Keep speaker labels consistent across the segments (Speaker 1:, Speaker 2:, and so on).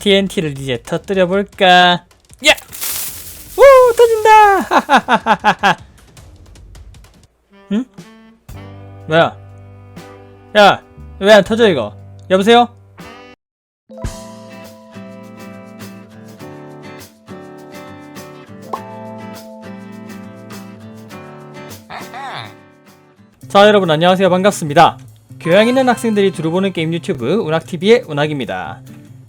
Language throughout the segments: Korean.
Speaker 1: TNT를 이제 터뜨려 볼까? 야! 오 터진다! 응? 뭐야? 야, 왜 안 터져 이거? 여보세요? 자 여러분 안녕하세요 반갑습니다 교양 있는 학생들이 두루 보는 게임 유튜브 운학TV의 운학입니다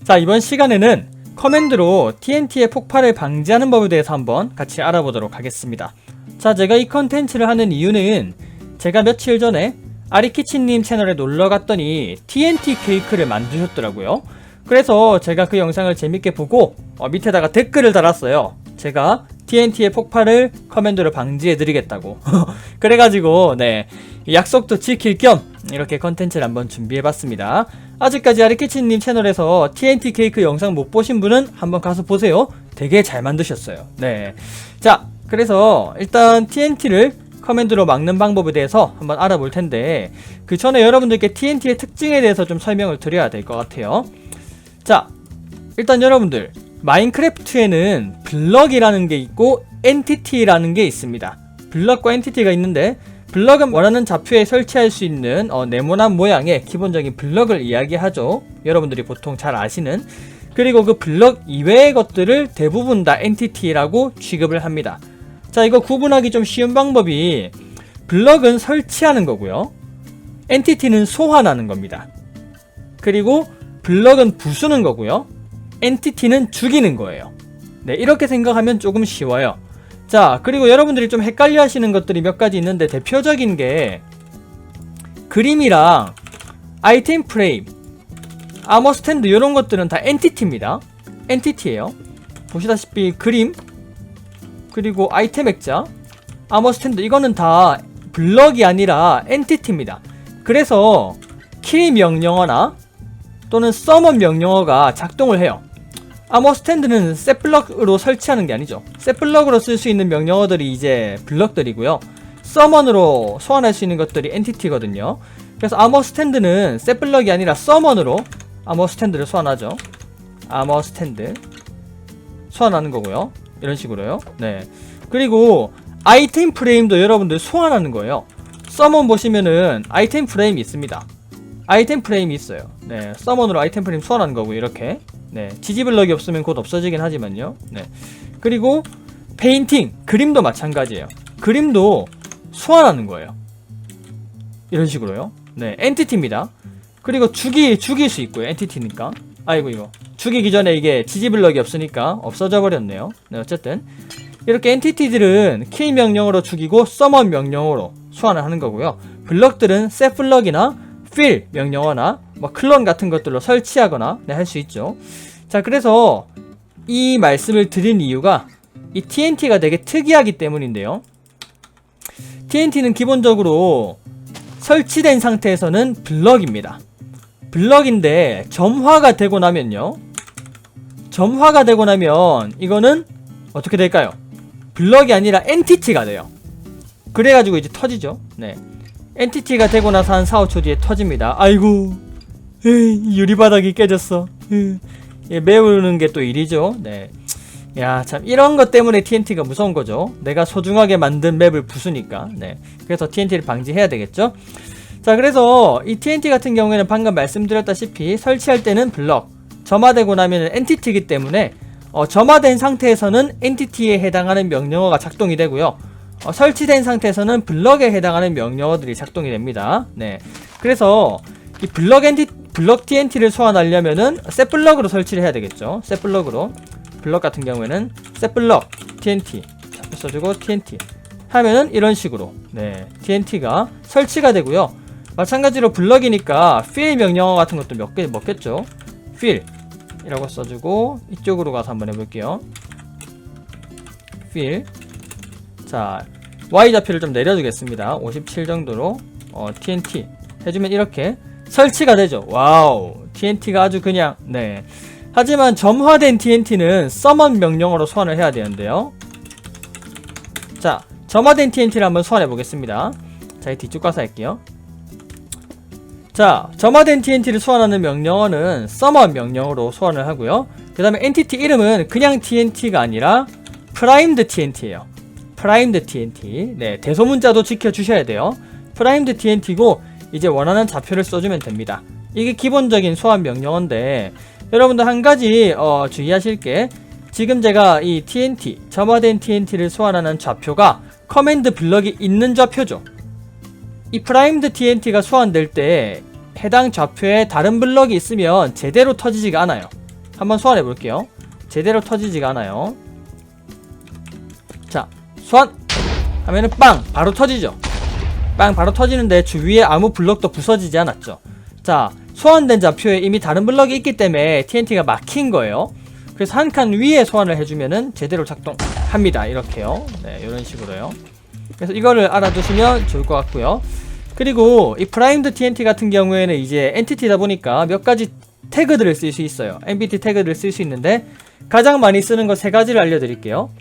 Speaker 1: 자 이번 시간에는 커맨드로 TNT의 폭발을 방지하는 법에 대해서 한번 같이 알아보도록 하겠습니다. 자 제가 이 컨텐츠를 하는 이유는 제가 며칠 전에 아리키치님 채널에 놀러 갔더니 TNT 케이크를 만드셨더라고요. 그래서 제가 그 영상을 재밌게 보고 어, 밑에다가 댓글을 달았어요. 제가 TNT의 폭발을 커맨드로 방지해드리겠다고 그래가지고 네 약속도 지킬 겸 이렇게 컨텐츠를 한번 준비해봤습니다. 아직까지 아리키치님 채널에서 TNT 케이크 영상 못 보신 분은 한번 가서 보세요. 되게 잘 만드셨어요. 네. 자, 그래서 일단 TNT를 커맨드로 막는 방법에 대해서 한번 알아볼 텐데 그 전에 여러분들께 TNT의 특징에 대해서 좀 설명을 드려야 될 것 같아요. 자, 일단 여러분들 마인크래프트에는 블럭이라는 게 있고 엔티티라는 게 있습니다. 블럭과 엔티티가 있는데 블럭은 원하는 좌표에 설치할 수 있는 어, 네모난 모양의 기본적인 블럭을 이야기하죠. 여러분들이 보통 잘 아시는 그리고 그 블럭 이외의 것들을 대부분 다 엔티티라고 취급을 합니다. 자 이거 구분하기 좀 쉬운 방법이 블럭은 설치하는 거고요. 엔티티는 소환하는 겁니다. 그리고 블럭은 부수는 거고요. 엔티티는 죽이는 거예요. 네, 이렇게 생각하면 조금 쉬워요. 자, 그리고 여러분들이 좀 헷갈려 하시는 것들이 몇 가지 있는데 대표적인 게 그림이랑 아이템 프레임, 아머 스탠드 이런 것들은 다 엔티티입니다. 엔티티예요. 보시다시피 그림, 그리고 아이템 액자, 아머 스탠드 이거는 다 블럭이 아니라 엔티티입니다. 그래서 킬 명령어나 또는 서먼 명령어가 작동을 해요. 아머 스탠드는 셋블럭으로 설치하는 게 아니죠. 셋블럭으로 쓸 수 있는 명령어들이 이제 블럭들이고요. 서먼으로 소환할 수 있는 것들이 엔티티거든요. 그래서 아머 스탠드는 셋블럭이 아니라 서먼으로 아머 스탠드를 소환하죠. 아머 스탠드 소환하는 거고요. 이런 식으로요. 네. 그리고 아이템 프레임도 여러분들 소환하는 거예요. 서먼 보시면은 아이템 프레임이 있습니다. 아이템 프레임이 있어요. 네. 서먼으로 아이템 프레임 소환하는 거고 이렇게. 네. 지지블럭이 없으면 곧 없어지긴 하지만요. 네. 그리고 페인팅, 그림도 마찬가지예요. 그림도 소환하는 거예요. 이런 식으로요. 네. 엔티티입니다. 그리고 죽이 죽일 수 있고요. 엔티티니까. 아이고 이거. 죽이기 전에 이게 지지블럭이 없으니까 없어져 버렸네요. 네, 어쨌든 이렇게 엔티티들은 킬 명령으로 죽이고 서먼 명령으로 소환을 하는 거고요. 블럭들은 셋 블럭이나 fill 명령어나 뭐 클론 같은 것들로 설치하거나 네, 할 수 있죠. 자, 그래서 이 말씀을 드린 이유가 이 TNT가 되게 특이하기 때문인데요. TNT는 기본적으로 설치된 상태에서는 블럭입니다. 블럭인데 점화가 되고 나면요. 점화가 되고 나면 이거는 어떻게 될까요? 블럭이 아니라 엔티티가 돼요. 그래가지고 이제 터지죠. 네. 엔티티가 되고 나서 한 4, 5초 뒤에 터집니다. 아이고, 유리바닥이 깨졌어. 예, 메우는 게 또 일이죠. 네. 야, 참, 이런 것 때문에 TNT가 무서운 거죠. 내가 소중하게 만든 맵을 부수니까. 네. 그래서 TNT를 방지해야 되겠죠. 자, 그래서 이 TNT 같은 경우에는 방금 말씀드렸다시피 설치할 때는 블럭, 점화되고 나면 엔티티이기 때문에 어, 점화된 상태에서는 엔티티에 해당하는 명령어가 작동이 되고요. 어, 설치된 상태에서는 블럭에 해당하는 명령어들이 작동이 됩니다. 네. 그래서 이 블럭 엔티 블럭 TNT를 소환하려면은 셋 블럭으로 설치를 해야 되겠죠. 셋 블럭으로. 블럭 같은 경우에는 셋 블럭 TNT 잡고 써주고 TNT 하면은 이런 식으로 네 TNT가 설치가 되고요. 마찬가지로 블럭이니까 fill 명령어 같은 것도 몇 개 먹겠죠. fill 이라고 써주고 이쪽으로 가서 한번 해볼게요. fill 자 Y 좌표를 좀 내려주겠습니다. 57 정도로 어, TNT 해주면 이렇게 설치가 되죠. 와우 TNT가 아주 그냥 네. 하지만 점화된 TNT는 summon 명령어로 소환을 해야 되는데요. 자 점화된 TNT를 한번 소환해 보겠습니다. 자, 이 뒤쪽 가서 할게요. 자, 점화된 TNT를 소환하는 명령어는 summon 명령어로 소환을 하고요. 그 다음에 엔티티 이름은 그냥 TNT가 아니라 primed TNT예요. primed TNT. 네, 대소문자도 지켜주셔야 돼요. primed TNT고 이제 원하는 좌표를 써주면 됩니다. 이게 기본적인 소환 명령어인데 여러분들 한 가지 어, 주의하실 게 지금 제가 이 TNT, 점화된 TNT를 소환하는 좌표가 커맨드 블럭이 있는 좌표죠. 이 프라임드 TNT가 소환될 때 해당 좌표에 다른 블럭이 있으면 제대로 터지지가 않아요. 한번 소환해 볼게요. 제대로 터지지가 않아요. 자, 소환! 하면은 빵! 바로 터지죠. 빵! 바로 터지는데 주위에 아무 블럭도 부서지지 않았죠. 자, 소환된 좌표에 이미 다른 블럭이 있기 때문에 TNT가 막힌 거예요. 그래서 한 칸 위에 소환을 해주면은 제대로 작동합니다. 이렇게요. 네, 이런 식으로요. 그래서 이거를 알아두시면 좋을 것 같고요. 그리고 이 프라임드 TNT 같은 경우에는 이제 엔티티다 보니까 몇 가지 태그들을 쓸 수 있어요. MBT 태그들을 쓸수 있는데 가장 많이 쓰는 거 세 가지를 알려드릴게요.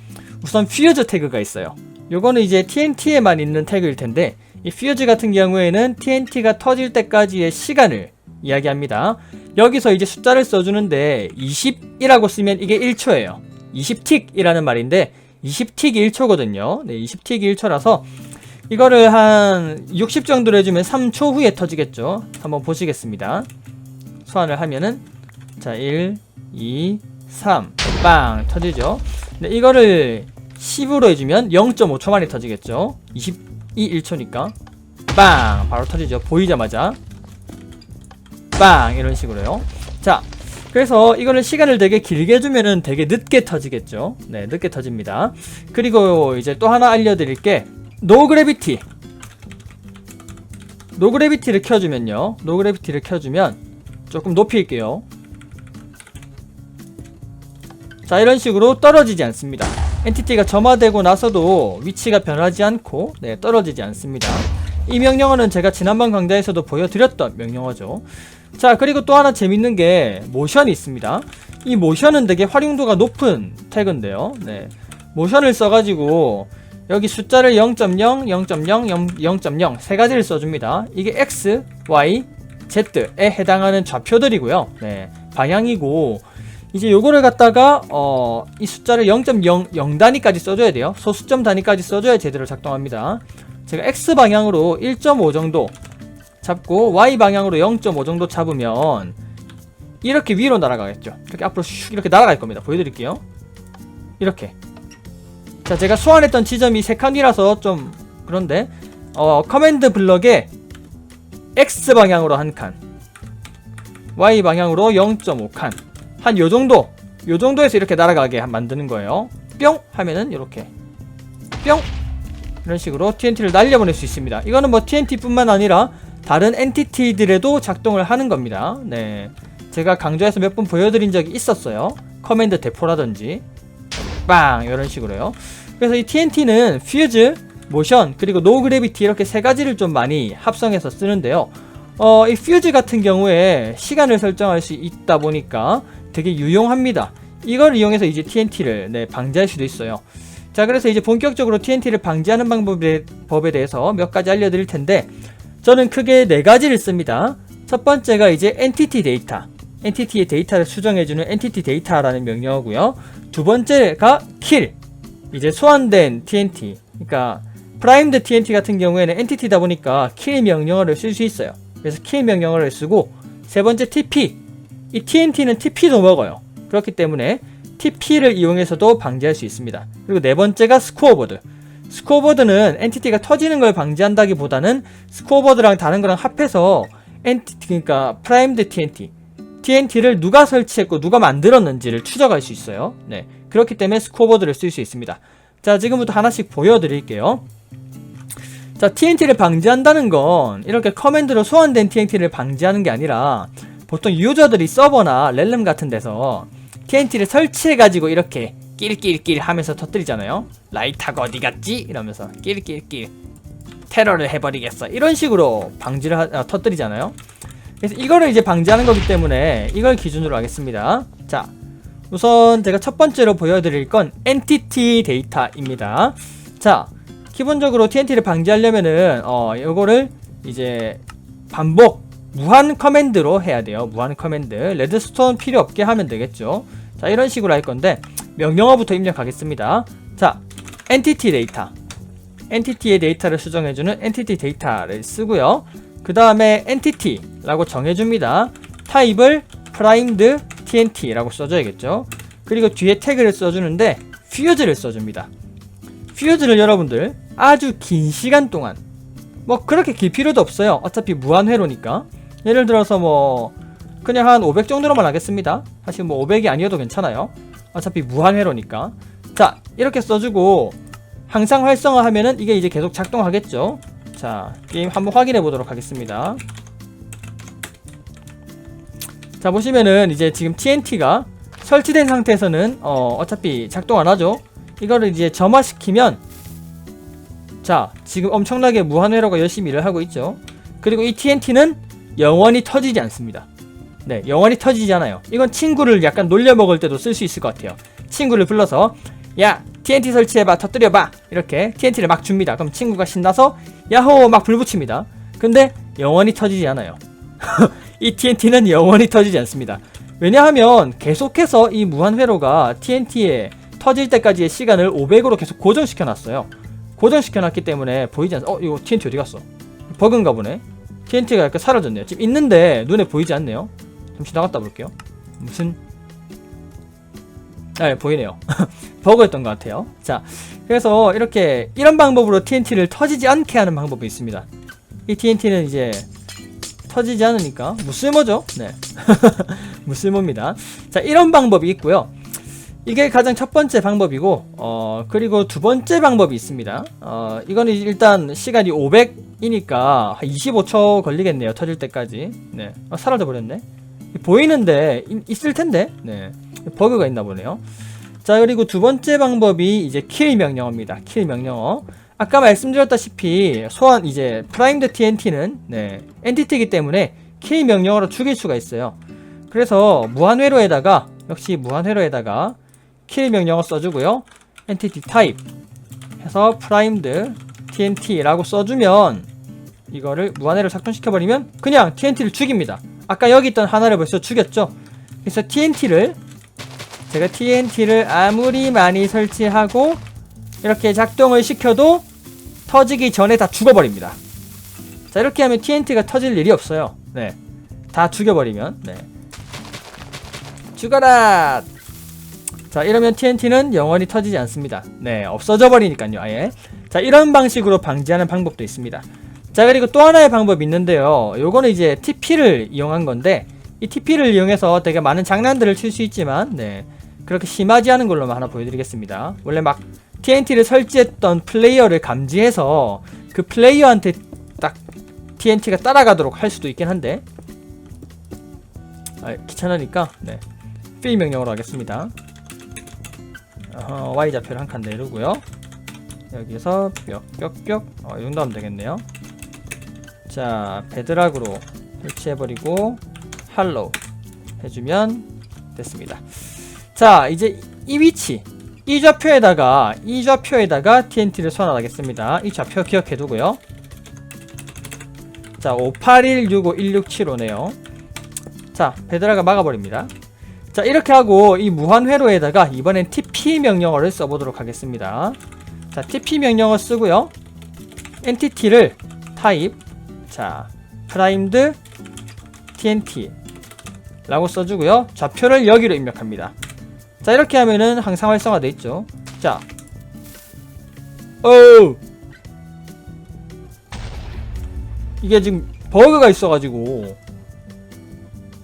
Speaker 1: 우선 퓨즈 태그가 있어요. 요거는 이제 TNT에만 있는 태그일 텐데 이 퓨즈 같은 경우에는 TNT가 터질 때까지의 시간을 이야기합니다. 여기서 이제 숫자를 써주는데 20이라고 쓰면 이게 1초예요. 20틱이라는 말인데 20틱이 1초거든요. 네, 20틱이 1초라서 이거를 한 60 정도로 해주면 3초 후에 터지겠죠. 한번 보시겠습니다. 소환을 하면은 자 1, 2, 3, 빵 터지죠. 네, 이거를 10으로 해주면 0.5초 만에 터지겠죠. 22 1초니까 빵 바로 터지죠. 보이자마자 빵 이런 식으로요. 자 그래서 이거는 시간을 되게 길게 주면은 되게 늦게 터지겠죠. 네, 늦게 터집니다. 그리고 이제 또 하나 알려드릴 게 노그래비티. 노그래비티를 켜주면요. 노그래비티를 켜주면 조금 높일게요. 자, 이런 식으로 떨어지지 않습니다. 엔티티가 점화되고 나서도 위치가 변하지 않고 네, 떨어지지 않습니다. 이 명령어는 제가 지난번 강좌에서도 보여드렸던 명령어죠. 자 그리고 또 하나 재밌는 게 모션이 있습니다 이 모션은 되게 활용도가 높은 태그인데요 네. 모션을 써가지고 여기 숫자를 0.0, 0.0, 0.0 세 가지를 써줍니다 이게 X, Y, Z에 해당하는 좌표들이고요 네. 방향이고 이제 요거를 갖다가 어, 이 숫자를 0.0 0 단위까지 써줘야 돼요 소수점 단위까지 써줘야 제대로 작동합니다 제가 X 방향으로 1.5 정도 잡고 Y 방향으로 0.5 정도 잡으면 이렇게 위로 날아가겠죠. 이렇게 앞으로 슉 이렇게 날아갈 겁니다. 보여드릴게요. 이렇게. 자, 제가 소환했던 지점이 세 칸이라서 좀 그런데 어, 커맨드 블럭에 X 방향으로 한 칸, Y 방향으로 0.5 칸, 한 요 정도, 요 정도에서 이렇게 날아가게 만드는 거예요. 뿅 하면은 이렇게 뿅 이런 식으로 TNT를 날려보낼 수 있습니다. 이거는 뭐 TNT뿐만 아니라 다른 엔티티들에도 작동을 하는 겁니다. 네. 제가 강좌에서 몇 번 보여드린 적이 있었어요. 커맨드 대포라든지 빵 이런 식으로요. 그래서 이 TNT는 퓨즈, 모션 그리고 노 그래비티 이렇게 세 가지를 좀 많이 합성해서 쓰는데요. 어, 이 퓨즈 같은 경우에 시간을 설정할 수 있다 보니까 되게 유용합니다. 이걸 이용해서 이제 TNT를 네, 방지할 수도 있어요. 자, 그래서 이제 본격적으로 TNT를 방지하는 방법에 법에 대해서 몇 가지 알려드릴 텐데 저는 크게 네 가지를 씁니다. 첫 번째가 이제 엔티티 데이터. 엔티티의 데이터를 수정해주는 엔티티 데이터라는 명령어고요. 두 번째가 킬. 이제 소환된 TNT. 그러니까 프라임드 TNT 같은 경우에는 엔티티다 보니까 킬 명령어를 쓸 수 있어요. 그래서 킬 명령어를 쓰고 세 번째 TP. 이 TNT는 TP도 먹어요. 그렇기 때문에 TP를 이용해서도 방지할 수 있습니다. 그리고 네 번째가 스코어보드. 스코어보드는 엔티티가 터지는 걸 방지한다기보다는 스코어보드랑 다른 거랑 합해서 엔티티 그러니까 프라임드 TNT TNT를 누가 설치했고 누가 만들었는지를 추적할 수 있어요. 네. 그렇기 때문에 스코어보드를 쓸 수 있습니다. 자, 지금부터 하나씩 보여드릴게요. 자, TNT를 방지한다는 건 이렇게 커맨드로 소환된 TNT를 방지하는 게 아니라 보통 유저들이 서버나 렐름 같은 데서 TNT를 설치해가지고 이렇게 낄낄낄 하면서 터뜨리잖아요. 라이터가 어디 갔지? 이러면서 낄낄낄 테러를 해버리겠어. 이런 식으로 방지를 하, 아, 터뜨리잖아요. 그래서 이거를 이제 방지하는 거기 때문에 이걸 기준으로 하겠습니다. 자, 우선 제가 첫 번째로 보여드릴 건 엔티티 데이터입니다. 자, 기본적으로 TNT를 방지하려면은 어, 이거를 이제 반복 무한 커맨드로 해야 돼요. 무한 커맨드. 레드스톤 필요 없게 하면 되겠죠. 자, 이런 식으로 할 건데 명령어부터 입력하겠습니다. 자, 엔티티 데이터. 엔티티의 데이터를 수정해주는 엔티티 데이터를 쓰고요. 그 다음에 엔티티라고 정해줍니다. 타입을 primed tnt라고 써줘야겠죠. 그리고 뒤에 태그를 써주는데 fuse를 써줍니다. fuse를 여러분들 아주 긴 시간 동안 뭐 그렇게 길 필요도 없어요. 어차피 무한 회로니까. 예를 들어서 뭐 그냥 한 500 정도로만 하겠습니다. 사실 뭐 500이 아니어도 괜찮아요. 어차피 무한 회로니까. 자, 이렇게 써주고 항상 활성화하면은 이게 이제 계속 작동하겠죠. 자, 게임 한번 확인해 보도록 하겠습니다. 자, 보시면은 이제 지금 TNT가 설치된 상태에서는 어, 어차피 작동 안 하죠. 이거를 이제 점화시키면 자, 지금 엄청나게 무한회로가 열심히 일을 하고 있죠. 그리고 이 TNT는 영원히 터지지 않습니다. 네, 영원히 터지지 않아요. 이건 친구를 약간 놀려먹을 때도 쓸 수 있을 것 같아요. 친구를 불러서 야, TNT 설치해봐, 터뜨려봐. 이렇게 TNT를 막 줍니다. 그럼 친구가 신나서 야호 막 불 붙입니다. 근데 영원히 터지지 않아요. 이 TNT는 영원히 터지지 않습니다. 왜냐하면 계속해서 이 무한회로가 TNT에 터질 때까지의 시간을 500으로 계속 고정시켜 놨어요. 고정시켜 놨기 때문에 보이지 않... 어 이거 TNT 어디 갔어? 버그인가 보네. TNT가 약간 사라졌네요. 지금 있는데 눈에 보이지 않네요. 잠시 나갔다 볼게요. 무슨 아, 예, 보이네요. 버그였던 것 같아요. 자, 그래서 이렇게 이런 방법으로 TNT를 터지지 않게 하는 방법이 있습니다. 이 TNT는 이제 터지지 않으니까 무쓸모죠? 네. 무쓸모입니다. 자, 이런 방법이 있고요. 이게 가장 첫 번째 방법이고, 어, 그리고 두 번째 방법이 있습니다. 어, 이거는 일단 시간이 500이니까 한 25초 걸리겠네요. 터질 때까지. 네. 아, 사라져 버렸네. 보이는데, 이- 있을 텐데. 네. 버그가 있나 보네요. 자, 그리고 두 번째 방법이 이제 킬 명령어입니다. 킬 명령어. 아까 말씀드렸다시피 소환 이제 프라임드 TNT는 네, 엔티티이기 때문에 킬 명령어로 죽일 수가 있어요. 그래서 무한회로에다가 역시 무한회로에다가 킬 명령어 써주고요. 엔티티 타입 해서 프라임드 TNT라고 써주면 이거를 무한회로 작동시켜버리면 그냥 TNT를 죽입니다. 아까 여기 있던 하나를 벌써 죽였죠. 그래서 TNT를 제가 TNT를 아무리 많이 설치하고 이렇게 작동을 시켜도 터지기 전에 다 죽어버립니다. 자 이렇게 하면 TNT가 터질 일이 없어요. 네, 다 죽여버리면 네. 죽어라. 자 이러면 TNT는 영원히 터지지 않습니다. 네, 없어져 버리니까요. 아예. 자 이런 방식으로 방지하는 방법도 있습니다. 자 그리고 또 하나의 방법이 있는데요. 요거는 이제 TP를 이용한 건데 이 TP를 이용해서 되게 많은 장난들을 칠 수 있지만 네 그렇게 심하지 않은 걸로만 하나 보여드리겠습니다. 원래 막 TNT를 설치했던 플레이어를 감지해서 그 플레이어한테 딱 TNT가 따라가도록 할 수도 있긴 한데 아, 귀찮으니까 네. 필 명령으로 하겠습니다. 어허, Y 좌표를 한 칸 내리고요. 여기서 뿅뿅뿅 어, 이 정도 하면 되겠네요. 자, 베드락으로 설치해버리고 할로우 해주면 됐습니다. 자, 이제 이 위치 이 좌표에다가 이 좌표에다가 TNT를 소환하겠습니다. 이 좌표 기억해두고요. 자, 581651675네요. 자, 베드라가 막아버립니다. 자, 이렇게 하고 이 무한 회로에다가 이번엔 TP 명령어를 써보도록 하겠습니다. 자, TP 명령어 쓰고요. 엔티티를 타입 자, primed TNT 라고 써주고요. 좌표를 여기로 입력합니다. 자 이렇게 하면은 항상 활성화돼 있죠. 자, 어 이게 지금 버그가 있어가지고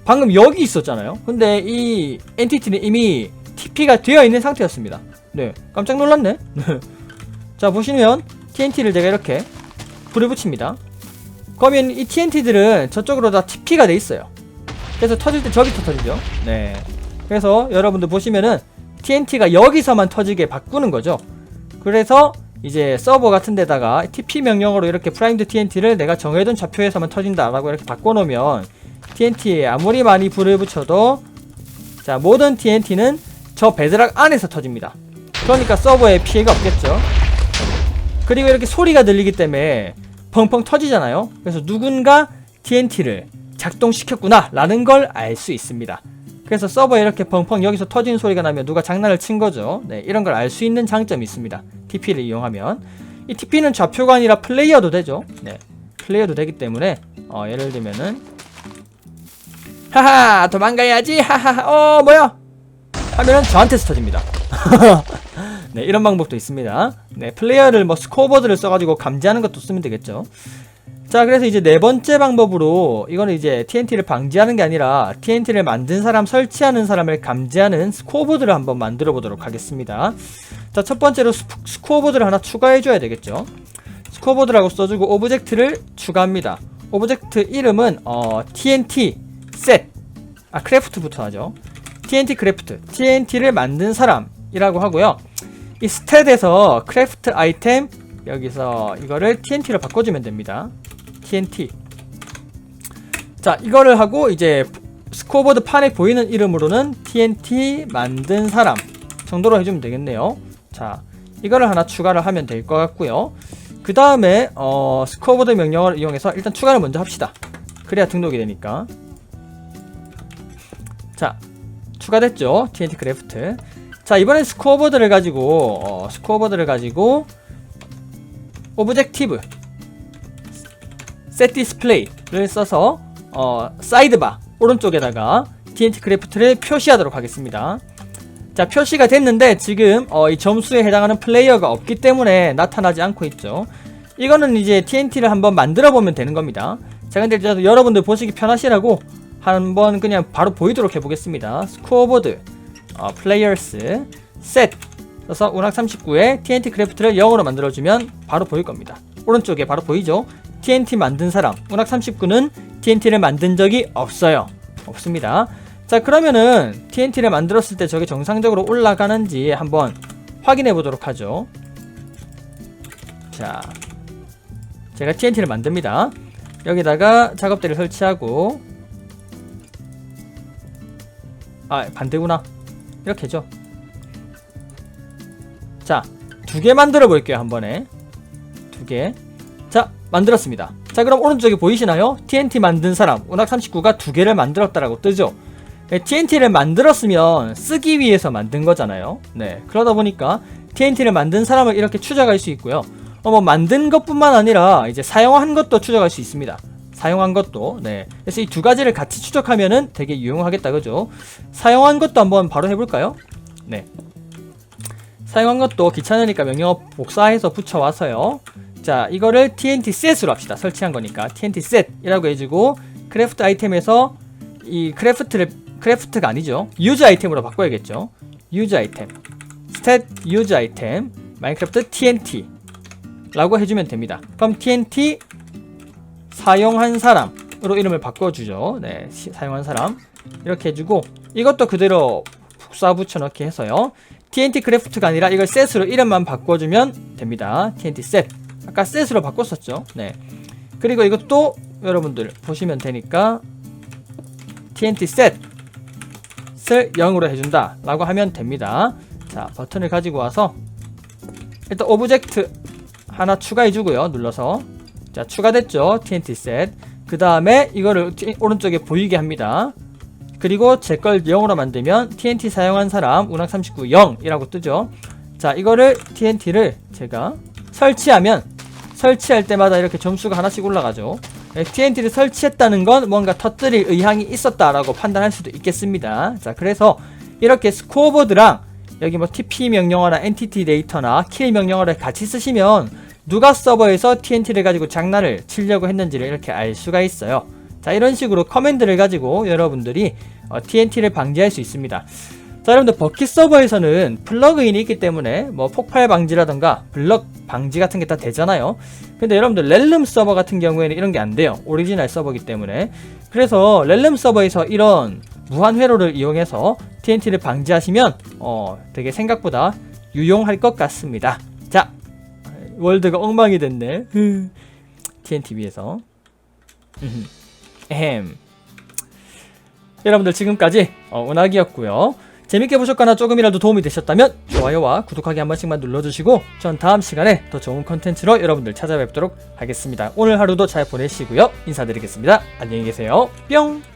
Speaker 1: 방금 여기 있었잖아요. 근데 이 엔티티는 이미 TP가 되어 있는 상태였습니다. 네, 깜짝 놀랐네. 자 보시면 TNT를 제가 이렇게 불을 붙입니다. 그러면 이 TNT들은 저쪽으로 다 TP가 돼 있어요. 그래서 터질 때 저기서 터지죠. 네. 그래서 여러분들 보시면은 TNT가 여기서만 터지게 바꾸는 거죠. 그래서 이제 서버 같은 데다가 TP 명령어로 이렇게 프라임드 TNT를 내가 정해둔 좌표에서만 터진다라고 이렇게 바꿔놓으면 TNT에 아무리 많이 불을 붙여도 자 모든 TNT는 저 베드락 안에서 터집니다. 그러니까 서버에 피해가 없겠죠. 그리고 이렇게 소리가 들리기 때문에 펑펑 터지잖아요. 그래서 누군가 TNT를 작동시켰구나 라는 걸 알 수 있습니다. 그래서 서버에 이렇게 펑펑 여기서 터지는 소리가 나면 누가 장난을 친 거죠. 네, 이런 걸 알 수 있는 장점이 있습니다. TP를 이용하면 이 TP는 좌표가 아니라 플레이어도 되죠. 네, 플레이어도 되기 때문에 어, 예를 들면은 하하 도망가야지 하하 어 뭐야 하면은 저한테서 터집니다. 네, 이런 방법도 있습니다. 네, 플레이어를 뭐 스코어보드를 써가지고 감지하는 것도 쓰면 되겠죠. 자, 그래서 이제 네 번째 방법으로 이거는 이제 TNT를 방지하는 게 아니라 TNT를 만든 사람, 설치하는 사람을 감지하는 스코어보드를 한번 만들어 보도록 하겠습니다. 자, 첫 번째로 스, 스코어보드를 하나 추가해 줘야 되겠죠. 스코어보드라고 써주고 오브젝트를 추가합니다. 오브젝트 이름은 어, TNT set 아 크래프트부터 하죠. TNT 크래프트 TNT를 만든 사람이라고 하고요. 이 스탯에서 크래프트 아이템 여기서 이거를 TNT로 바꿔주면 됩니다. TNT. 자, 이거를 하고 이제 스코어보드 판에 보이는 이름으로는 TNT 만든 사람 정도로 해주면 되겠네요. 자, 이거를 하나 추가를 하면 될 것 같고요. 그 다음에 어, 스코어보드 명령어를 이용해서 일단 추가를 먼저 합시다. 그래야 등록이 되니까. 자, 추가됐죠? TNT 크래프트. 자, 이번엔 스코어보드를 가지고 어, 스코어보드를 가지고 오브젝티브 set display를 써서 어, 사이드바 오른쪽에다가 TNT 크래프트를 표시하도록 하겠습니다. 자 표시가 됐는데 지금 어, 이 점수에 해당하는 플레이어가 없기 때문에 나타나지 않고 있죠. 이거는 이제 TNT를 한번 만들어 보면 되는 겁니다. 자 근데 여러분들 보시기 편하시라고 한번 그냥 바로 보이도록 해보겠습니다. 스코어보드 어, 플레이어스 셋 써서 운학 39에 TNT 크래프트를 0으로 만들어주면 바로 보일 겁니다. 오른쪽에 바로 보이죠? TNT 만든 사람 운학 39는 TNT를 만든 적이 없어요. 없습니다. 자 그러면은 TNT를 만들었을 때 저게 정상적으로 올라가는지 한번 확인해 보도록 하죠. 자 제가 TNT를 만듭니다. 여기다가 작업대를 설치하고 아 반대구나 이렇게죠. 자, 두 개 만들어 볼게요, 한 번에. 두 개. 자, 만들었습니다. 자, 그럼 오른쪽에 보이시나요? TNT 만든 사람, 운학39가 두 개를 만들었다라고 뜨죠? 네, TNT를 만들었으면 쓰기 위해서 만든 거잖아요. 네, 그러다 보니까 TNT를 만든 사람을 이렇게 추적할 수 있고요. 어, 뭐 만든 것뿐만 아니라 이제 사용한 것도 추적할 수 있습니다. 사용한 것도 네 그래서 이 두 가지를 같이 추적하면은 되게 유용하겠다 그죠 사용한 것도 한번 바로 해볼까요 네 사용한 것도 귀찮으니까 명령어 복사해서 붙여와서요. 자, 이거를 TNT set으로 합시다. 설치한 거니까. TNT set이라고 해주고, 크래프트 아이템에서 이 크래프트를, 크래프트가 아니죠. 유즈 아이템으로 바꿔야겠죠. 유즈 아이템. stat 유즈 아이템. 마인크래프트 TNT. 라고 해주면 됩니다. 그럼 TNT 사용한 사람으로 이름을 바꿔주죠. 네, 시, 사용한 사람. 이렇게 해주고, 이것도 그대로 복사 붙여넣기 해서요. TNT 크래프트가 아니라 이걸 셋으로 이름만 바꿔주면 됩니다. TNT 셋. 아까 셋으로 바꿨었죠. 네. 그리고 이것도 여러분들 보시면 되니까 TNT 셋을 0으로 해준다 라고 하면 됩니다. 자 버튼을 가지고 와서 일단 오브젝트 하나 추가해주고요. 눌러서 자 추가됐죠. TNT 셋. 그 다음에 이거를 오른쪽에 보이게 합니다. 그리고 제 걸 0으로 만들면 TNT 사용한 사람 운항39 0이라고 뜨죠. 자, 이거를 TNT를 제가 설치하면 설치할 때마다 이렇게 점수가 하나씩 올라가죠. TNT를 설치했다는 건 뭔가 터뜨릴 의향이 있었다라고 판단할 수도 있겠습니다. 자, 그래서 이렇게 스코어보드랑 여기 뭐 TP 명령어나 엔티티 데이터나 킬 명령어를 같이 쓰시면 누가 서버에서 TNT를 가지고 장난을 치려고 했는지를 이렇게 알 수가 있어요. 자 이런 식으로 커맨드를 가지고 여러분들이 어, TNT를 방지할 수 있습니다. 자 여러분들 버킷 서버에서는 플러그인이 있기 때문에 뭐 폭발 방지라던가 블럭 방지 같은 게 다 되잖아요. 근데 여러분들 렐름 서버 같은 경우에는 이런 게 안 돼요. 오리지널 서버기 때문에. 그래서 렐름 서버에서 이런 무한 회로를 이용해서 TNT를 방지하시면 어 되게 생각보다 유용할 것 같습니다. 자 월드가 엉망이 됐네. TNT 위에서. 에헴. 여러분들 지금까지 어, 운학이었고요. 재밌게 보셨거나 조금이라도 도움이 되셨다면 좋아요와 구독하기 한 번씩만 눌러주시고 전 다음 시간에 더 좋은 컨텐츠로 여러분들 찾아뵙도록 하겠습니다. 오늘 하루도 잘 보내시고요. 인사드리겠습니다. 안녕히 계세요. 뿅!